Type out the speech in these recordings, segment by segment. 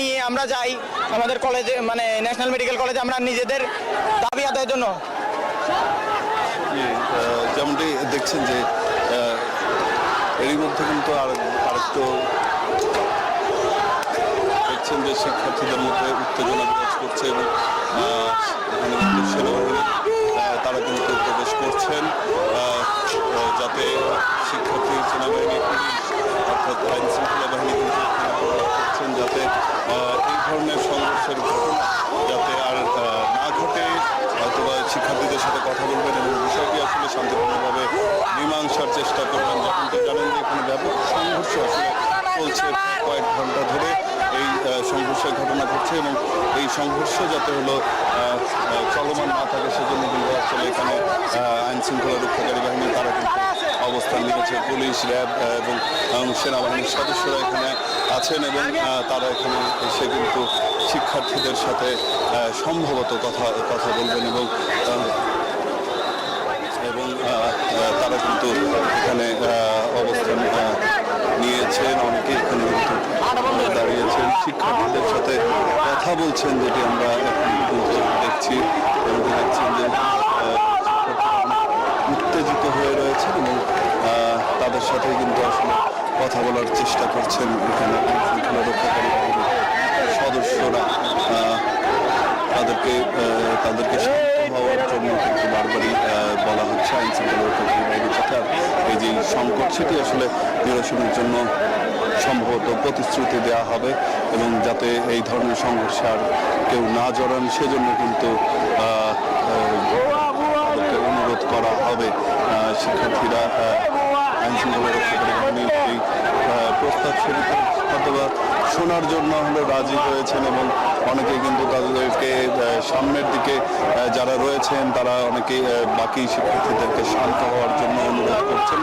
নিয়ে আমরা যাই আমাদের কলেজে মানে ন্যাশনাল মেডিকেল কলেজে আমরা নিজেদের দাবি আদায়ের জন্য। যেমনটি দেখছেন যে এরই মধ্যে কিন্তু আর আরেকটু দেখছেন যে শিক্ষার্থীদের মধ্যে উত্তেজনা বিরাজ করছে এবং তারা কিন্তু প্রবেশ করছেন যাতে শিক্ষার্থী, সেনাবাহিনী, পুলিশ অর্থাৎ আইন শৃঙ্খলা বাহিনী যাতে এই ধরনের সংঘর্ষের ঘটনা যাতে আর না ঘটে অথবা শিক্ষার্থীদের সাথে কথা বলবেন এবং বিষয়টি আসলে শান্তিপূর্ণভাবে মীমাংসার চেষ্টা করবেন যেমনটি জানেন যে এখানে ব্যাপক সংঘর্ষ আসলে চলছে কয়েক ঘণ্টা ধরে এই সংঘর্ষের ঘটনা ঘটছে এবং এই সংঘর্ষ যাতে হলো চলমান না থাকে, সেজন্য কিন্তু আসলে এখানে আইন শৃঙ্খলা রক্ষাকারী বাহিনী তারা কিন্তু অবস্থান নিয়েছে পুলিশ, র্যাব এবং সেনাবাহিনীর সদস্যরা এখানে আছেন এবং তারা এখানে এসে কিন্তু শিক্ষার্থীদের সাথে সম্ভবত কথা কথা বলবেন এবং এবং তারা কিন্তু এখানে অবস্থান নিয়েছেন, অনেকে এখানে কিন্তু দাঁড়িয়েছেন, শিক্ষার্থীদের সাথে কথা বলছেন, যেটি আমরা এখন দেখছি দেখছেন যে আহ, শিক্ষার্থীরা উত্তেজিত হয়ে রয়েছেন এবং তাদের সাথে কিন্তু আসলে কথা বলার চেষ্টা করছেন এখানে রক্ষাকারী সদস্যরা। তাদেরকে তাদেরকে হওয়ার জন্য কিন্তু বারবারই বলা হচ্ছে আইন শৃঙ্খলা রক্ষাকারী বাহিনীর কথা এই যে সংকট, সেটি আসলে নিরসনের জন্য সম্ভবত প্রতিশ্রুতি দেওয়া হবে এবং যাতে এই ধরনের সংঘর্ষে আর কেউ না জড়ান, সেজন্য কিন্তু আহ, আহ, তাদেরকে অনুরোধ করা হবে। শিক্ষার্থীরা আহ, আইন শৃঙ্খলা রক্ষাকারী প্রস্তাব হয়তোবা শোনার জন্য হলো রাজি হয়েছেন এবং অনেকে কিন্তু তাদেরকে সামনের দিকে যারা রয়েছেন তারা অনেকেই বাকি শিক্ষার্থীদেরকে শান্ত হওয়ার জন্য অনুরোধ করছেন।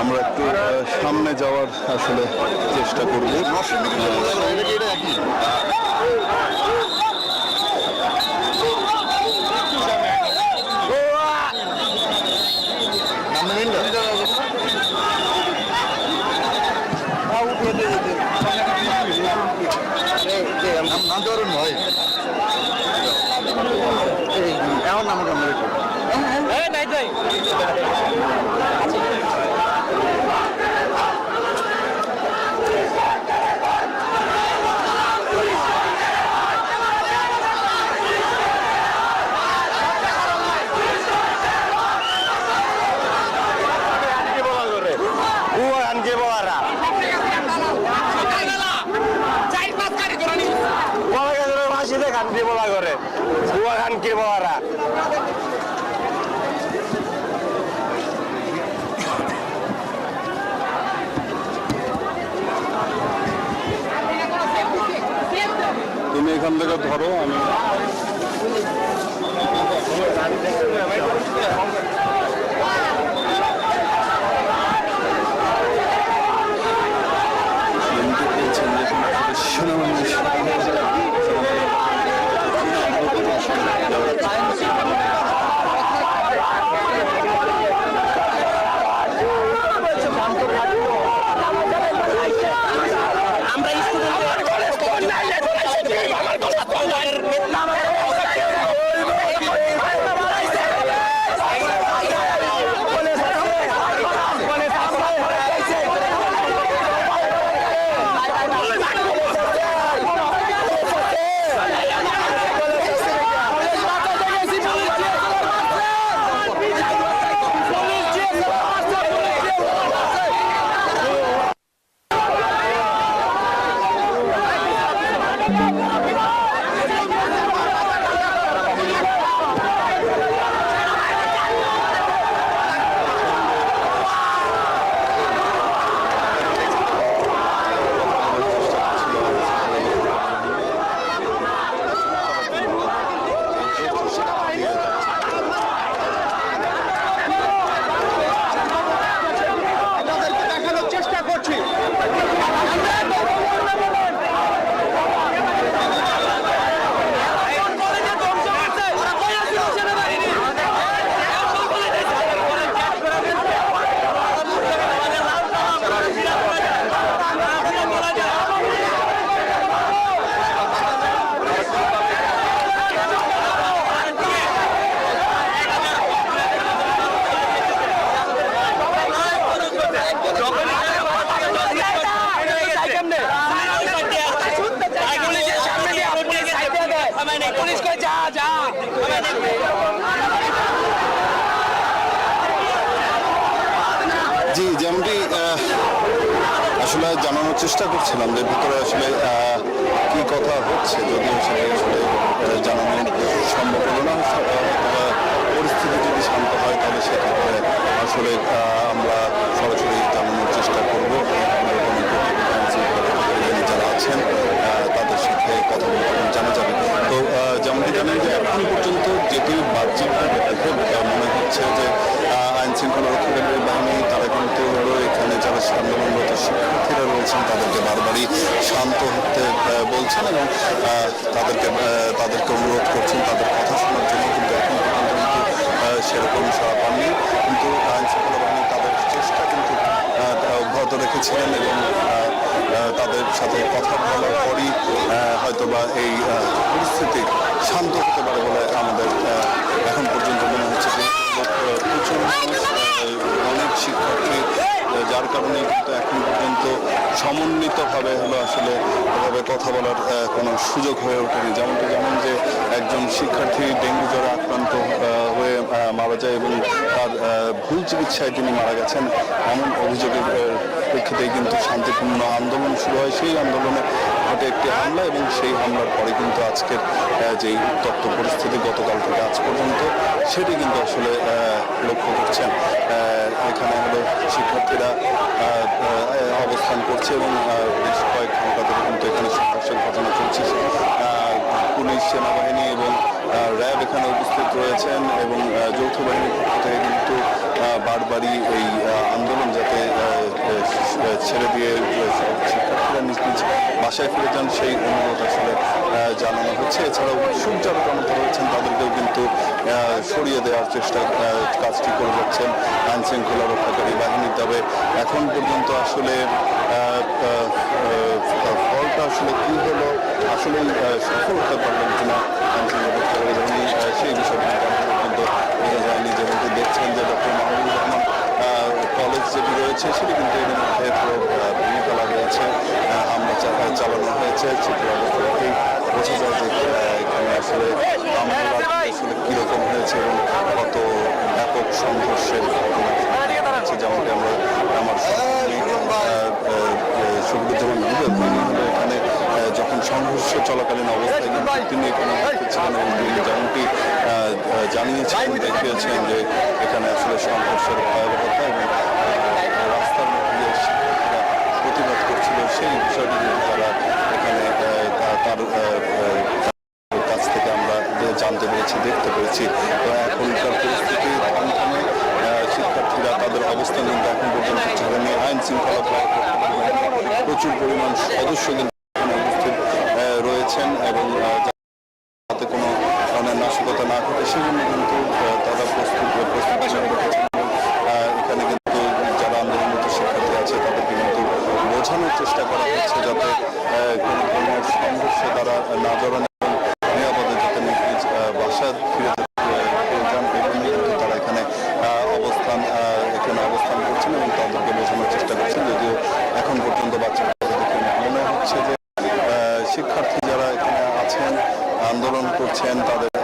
আমরা একটু সামনে যাওয়ার আসলে চেষ্টা করব আনকে বলারা বলা গেছে মাসিতে খানকে বলা করে বুয়া খানকে তুমি এখান থেকে ধরো আমি বললেন চেষ্টা করছিলাম যে ভিতরে আসলে কি কথা হচ্ছে, যদিও সেটা আসলে জানানো সম্ভব হলো না। পরিস্থিতি যদি শান্ত হয়, তাহলে সেক্ষেত্রে আসলে আমরা সরাসরি জানানোর চেষ্টা করব যারা আছেন আহ, তাদের সাথে কথা বলতে জানা যাবে তো আহ, যেমনটি জানেন যে এখন পর্যন্ত যেটি বাহ্যিকভাবে দেখে আহ, মনে হচ্ছে যে আহ, আইন শৃঙ্খলা রক্ষাকারী বাহিনী তারা কিন্তু হলো এখানে যারা আন্দোলনরত শিক্ষার্থীরা রয়েছেন তাদেরকে বারবারই শান্ত হতে বলছেন এবং তাদেরকে তাদেরকে অনুরোধ করছেন, তাদের কথা শোনার জন্য, কিন্তু এখন পর্যন্ত কিন্তু সেরকম সাড়া পাননি। কিন্তু আইন শৃঙ্খলা বাহিনী তাদের চেষ্টা কিন্তু অব্যাহত রেখেছিলেন এবং তাদের সাথে কথা বলার পরই হয়তোবা এই পরিস্থিতি শান্ত হতে পারে বলে আমাদের এখন পর্যন্ত মনে হচ্ছে যে আহ, প্রচুর মানুষ, আহ, অনেক শিক্ষার্থী আহ, যার কারণে কিন্তু এখন পর্যন্ত সমন্বিতভাবে হলো আসলে এভাবে কথা বলার কোনো সুযোগ হয়ে ওঠেনি। যেমনটি যেমন যে একজন শিক্ষার্থী ডেঙ্গু জ্বরে আক্রান্ত হয়ে মারা যায় এবং তার ভুল চিকিৎসায় তিনি মারা গেছেন, এমন অভিযোগের প্রেক্ষিতেই কিন্তু শান্তিপূর্ণ আন্দোলন শুরু হয়। সেই আন্দোলনে ঘটে একটি হামলা এবং সেই হামলার পরে কিন্তু আজকের যেই উত্তপ্ত পরিস্থিতি গতকাল থেকে আজ পর্যন্ত সেটি কিন্তু আসলে লক্ষ্য করছেন। এখানে হলো শিক্ষার্থীরা অবস্থান করছে এবং বেশ কয়েক ঘণ্টা ধরে কিন্তু এখানে সংঘর্ষের ঘটনা চলছে। পুলিশ, সেনাবাহিনী এবং র্যাব এখানে উপস্থিত রয়েছেন এবং যৌথ বাহিনীর পক্ষ থেকে কিন্তু বারবারই এই আন্দোলন যাতে ছেড়ে দিয়ে শিক্ষার্থীরা নিজ নিজ বাসায় ফিরে যান সেই অনুরোধ আসলে জানানো হচ্ছে এছাড়াও উৎসুক যারা জনতা রয়েছেন তাদেরকেও কিন্তু সরিয়ে দেওয়ার চেষ্টা কাজটি করে যাচ্ছেন আইন শৃঙ্খলা রক্ষাকারী বাহিনী তবে এখন পর্যন্ত আসলে ফলটা আসলে কী হলো আসলে সফল হতে পারলেন কিনা আইন শৃঙ্খলা রক্ষাকারী বাহিনী সেই বিষয়টি পর্যন্ত বোঝা যায়নি যেমনটি দেখছেন যে ডক্টর মাহমুদুর রহমান কলেজ যেটি রয়েছে, সেটি কিন্তু এর মধ্যে ভেঙে ফেলা হয়েছে হামলা চালানো হয়েছে, সেটি অবস্থা বোঝা যায় যে এখানে আসলে আসলে কীরকম হয়েছে এবং কত ব্যাপক সংঘর্ষের যেমনটি আমরা আমার সুবিধাজনক এখানে যখন সংঘর্ষ চলাকালীন অবস্থায় তিনি এখানে ছিলেন এবং তিনি যেমনটি আহ, আহ, জানিয়েছেন দেখিয়েছেন যে এখানে আসলে সংঘর্ষের ভয়াবহতা এবং রাস্তার মধ্যে প্রতিবাদ করছিল, সেই বিষয়টি কিন্তু তারা এখানে তার কাছ থেকে আমরা জানতে পেরেছি, দেখতে পেরেছি। এখনকার পরিস্থিতি শিক্ষার্থীরা তাদের অবস্থান কিন্তু এখন পর্যন্ত ছাড়েনি আইন শৃঙ্খলা প্রচুর পরিমাণ সদস্য কিন্তু উপস্থিত রয়েছেন এবং আহ, যাতে কোনো ধরনের নাশকতা না ঘটে সেজন্য কিন্তু তারা প্রস্তুত, প্রস্তুতি এখানে কিন্তু যারা আন্দোলনরত শিক্ষার্থী আছে, তাদেরকে কিন্তু বোঝানোর চেষ্টা করা হচ্ছে যাতে কোনো ধরনের সংঘর্ষে তারা না জড়ান নিরাপদে যাতে নিজ বাসা ফিরে কিন্তু তারা এখানে অবস্থান এখানে অবস্থান করছেন এবং তাদেরকে বোঝানোর চেষ্টা করছেন। যদিও এখন পর্যন্ত বাচ্চাদের মনে হচ্ছে যে শিক্ষার্থী যারা এখানে আছেন, আন্দোলন করছেন, তাদের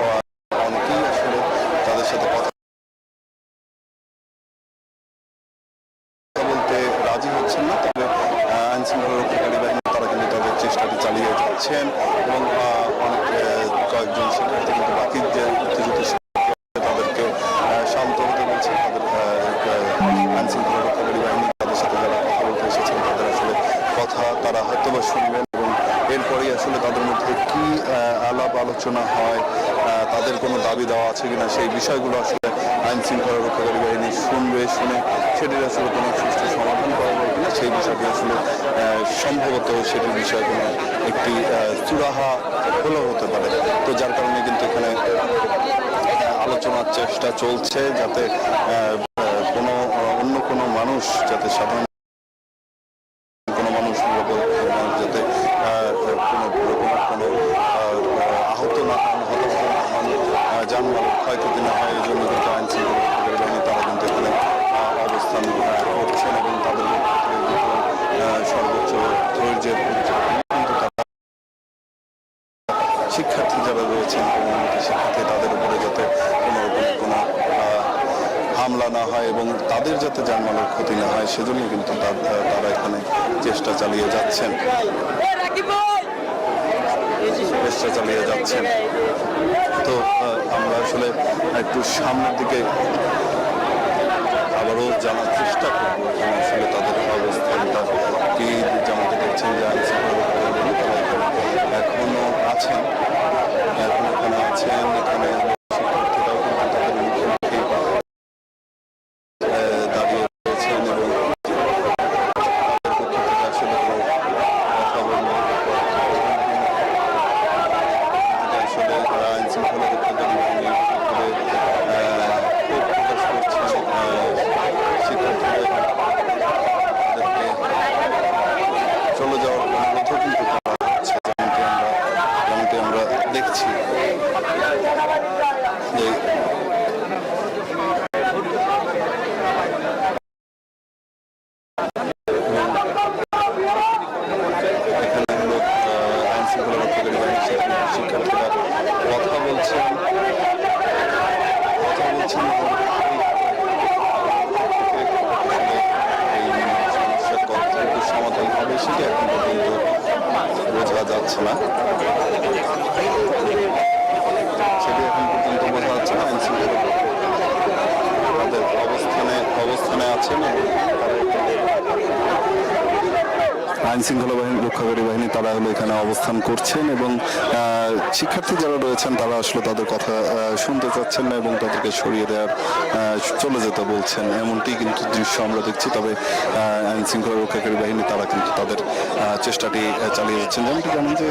রাজি হচ্ছেন না। তবে আহ, আইন শৃঙ্খলা রক্ষাকারী বাহিনী তারা কিন্তু তাদের চেষ্টাটি চালিয়ে যাচ্ছেন এবং অনেক কয়েকজন শিক্ষার্থী কিন্তু বাকি যে উত্তেজিত তাদেরকে শান্ত হতে বলছে তাদের আহ, আহ, আইন শৃঙ্খলা রক্ষাকারী বাহিনী তাদের সাথে যারা কথা বলতে এসেছেন তাদের আসলে কথা তারা হয়তো বা শুনবেন এবং এরপরেই আসলে তাদের মধ্যে কি আলাপ আলোচনা হয় তাদের কোনো দাবি দেওয়া আছে কিনা সেই বিষয়গুলো আসলে আইন শৃঙ্খলা রক্ষাকারী বাহিনী শুনবে, শুনে সেটির আসলে কোনো সুষ্ঠু সমাধান করা যাবে কিনা সেই বিষয়টি আসলে সম্ভবত সেটির বিষয়ে কোনো একটি চূড়াহা হলো হতে পারে। তো যার কারণে কিন্তু এখানে আলোচনার চেষ্টা চলছে যাতে কোনো, অন্য কোনো মানুষ যাতে সাধারণ কোনো মানুষ নিরাপদ আহ, যাতে আহ, কোনো রকমের কোনো আহ, আহত না হন হতাহত না হন আহ, যানবাহন ক্ষয়ক্ষতি না হয় এই জন্য কিন্তু আইন শৃঙ্খলা রক্ষাকারী বাহিনী তারা কিন্তু এখানে আহ, অবস্থান আহ, করছেন এবং তাদের পক্ষ থেকে কিন্তু, আহ, সর্বোচ্চ ধৈর্যের পরিচয় দিয়ে কিন্তু তারা শিক্ষার্থী যারা রয়েছেন এবং শিক্ষার্থী তাদের উপরে যাতে কোনো রকম কোনো হামলা না হয় এবং তাদের যাতে জানমালের ক্ষতি না হয়, সেজন্য কিন্তু তারা এখানে চেষ্টা চালিয়ে যাচ্ছেন। চেষ্টা চালিয়ে যাচ্ছেন। তো আমরা আসলে একটু সামনের দিকে আবারও জানার চেষ্টা করব আসলে তাদের অবস্থানটা কি। যেমনটা দেখছেন যে আইন শৃঙ্খলা এখনও আছেন এখন আছেন এখানে শিক্ষার্থীরাও কিন্তু তাদের মুখোমুখি আহ, দাঁড়িয়ে রয়েছেন এবং তাদের পক্ষ থেকে আসলে কোনো কথা বলব আসলে আইন শৃঙ্খলা রক্ষাকারী বাহিনী করে ক্ষোভ প্রকাশ করছেন আহ, শিক্ষার্থীরা তাদেরকে চলে যাওয়ার অনুরোধও কিন্তু করা হচ্ছে যেমনটি আমরা যেমনটি আমরা দেখছি যে এখানে হলো আহ, আইন শৃঙ্খলা রক্ষাকারী বাহিনীর সাথে শিক্ষার্থীরা কথা বলছেন কথা বলছেন এবং এই সমস্যার কতটুকু সমাধান হবে সেটা এখন পর্যন্ত বোঝা যাচ্ছে না সেটা এখন পর্যন্ত বোঝা যাচ্ছে না আইন শৃঙ্খলা তাদের অবস্থানে অবস্থানে আছেন এবং আইন শৃঙ্খলা বাহিনী, রক্ষাকারী বাহিনী, তারা হলো এখানে অবস্থান করছেন এবং শিক্ষার্থী যারা রয়েছেন, তারা আসলে তাদের কথা শুনতে চাচ্ছেন না এবং তাদেরকে সরিয়ে দেওয়ার চলে যেতে বলছেন। এমনটি কিন্তু দৃশ্য আমরা দেখছি, তবে আইন শৃঙ্খলা রক্ষাকারী বাহিনী, তারা কিন্তু তাদের চেষ্টাটি চালিয়ে যাচ্ছেন। যেমনটি জানেন যে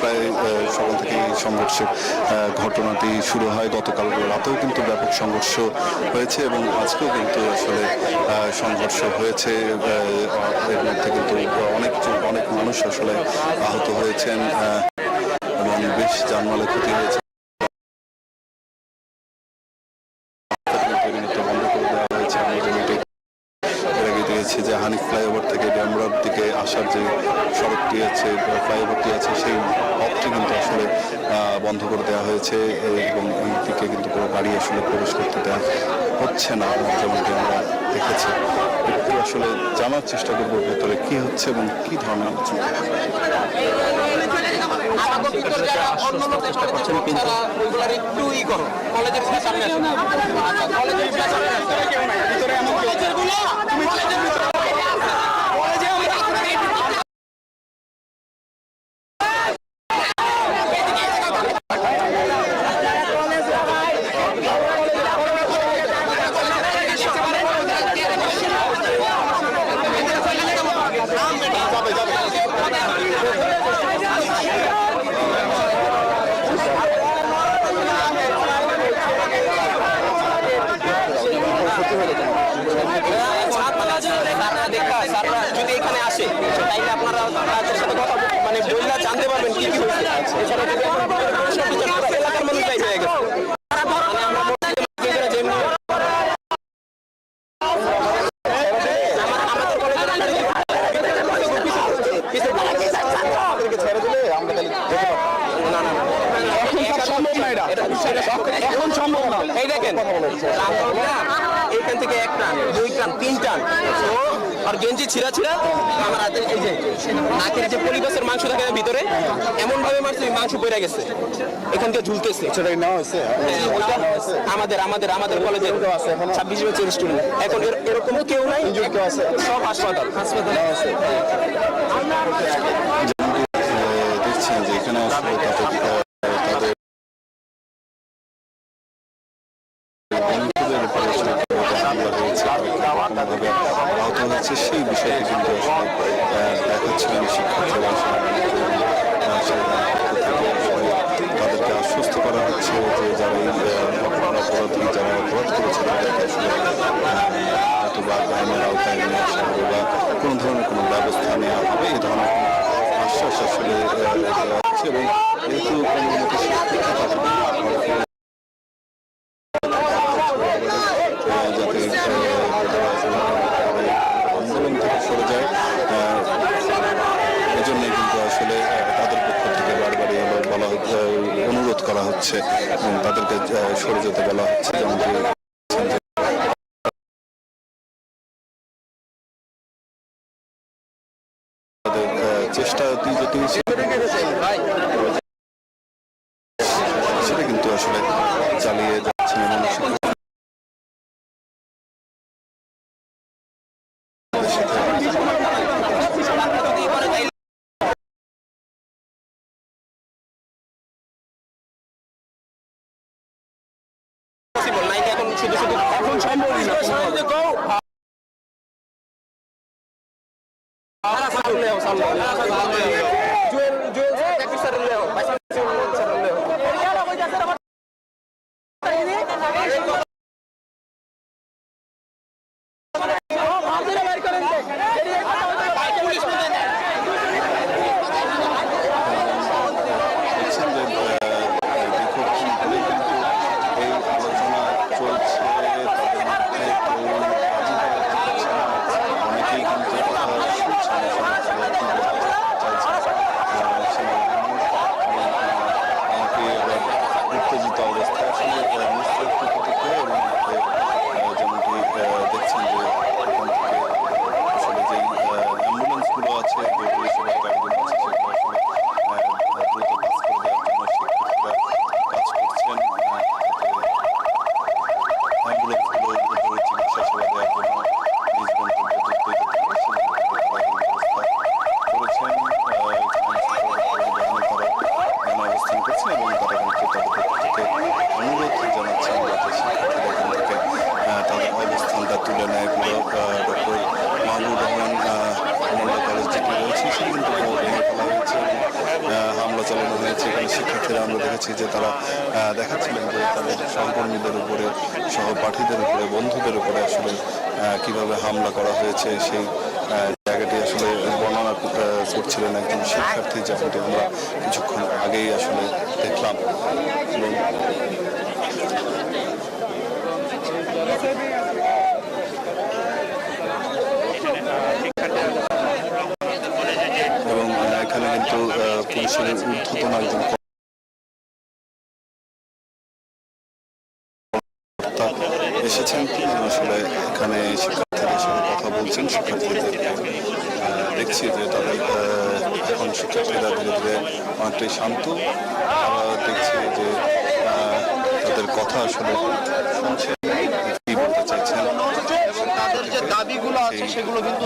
প্রায় সকাল থেকে সংঘর্ষের ঘটনাটি শুরু হয়। গতকাল রাতেও কিন্তু ব্যাপক সংঘর্ষ হয়েছে এবং আজকেও কিন্তু আসলে সংঘর্ষ হয়েছে এর মধ্যে কিন্তু অনেক অনেক মানুষ আসলে আহত হয়েছেন এবং বেশ জানমালের ক্ষতি হয়েছে। যে হানিফ ফ্লাইওভার থেকে ড্যামরার দিকে আসার যে সড়কটি আছে, ফ্লাইওভারটি আছে, সেই পথটি কিন্তু আসলে বন্ধ করে দেওয়া হয়েছে, এবং এই দিকে কিন্তু কোনো গাড়ি আসলে প্রবেশ করতে দেওয়া হচ্ছে না, যেমনটি আমরা দেখেছি। একটু আসলে জানার চেষ্টা করব ভেতরে কি হচ্ছে এবং কি ধরনের আলোচনা আমাকে ভিতর যারা অন্য লোকের ওইগুলার একটু ই করো কলেজের সামনে আসো আচ্ছা কলেজের সামনে আসো ভিতরে এমন কলেজেরগুলো তুমি কলেজের ভিতরে কলেজে আমরা ছাত্ররা যদি দেখা দেখা ছাত্ররা যদি এখানে আপনারা সাথে কথা মানে বললে জানতে পারবেন কি কি হয়েছে। এছাড়া ভিতরে প্রবেশ করতে চান, পুরো এলাকার মানুষ যাই হয়ে গেছে মানে আমরা মসজিদে মসজিদে যেমনি আমার- আমাদের কলেজের না না না সম্ভব না এটা এখন সম্ভব না এই দেখেন এখান থেকে এক টান দুই টান তিন টান তো আর গেঞ্জি ছিঁড়া ছিঁড়া আমার হাতে এই যে নাকের যে পরিবেশের মাংস থাকে ভিতরে এমন ভাবে মারছে মাংস পড়ে গেছে। এখান থেকে ঝুলতেছে। হ্যাঁ, ওইটা আমাদের আমাদের আমাদের কলেজে ছাব্বিশ বছর স্টুডেন্ট এখন এরকম কেউ নাই। সব হাসপাতাল হাসপাতাল। দেখছেন যে এখানে তাদের হয়েছে আহত হয়েছে সেই বিষয়টি কিন্তু আসলে দেখাচ্ছিলেন শিক্ষার্থীরা চেষ্টা অতি জটিল সেটা কিন্তু আসলে চালিয়ে सामने हो सामने हो जो जो प्रैक्टिस कर रहे हो পেরেছি যে তারা দেখাচ্ছিলেন যে তাদের সহকর্মীদের উপরে, সহপাঠীদের উপরে, বন্ধুদের উপরে আসলে কীভাবে হামলা করা হয়েছে, সেই জায়গাটি আসলে বর্ণনা করছিলেন একজন শিক্ষার্থী যেমনটি আমরা কিছুক্ষণ আগেই আসলে দেখলাম। এবং এখানে কিন্তু পুলিশের উদ্ধতন একজন দেখছি যে তাদের এখন শিক্ষার্থীরা ধীরে ধীরে অনেকটাই শান্ত। আমরা দেখছি যে তাদের কথা আসলে শুনছেন কি বলতে চাইছেন। এবং তাদের যে দাবিগুলো আছে সেগুলো কিন্তু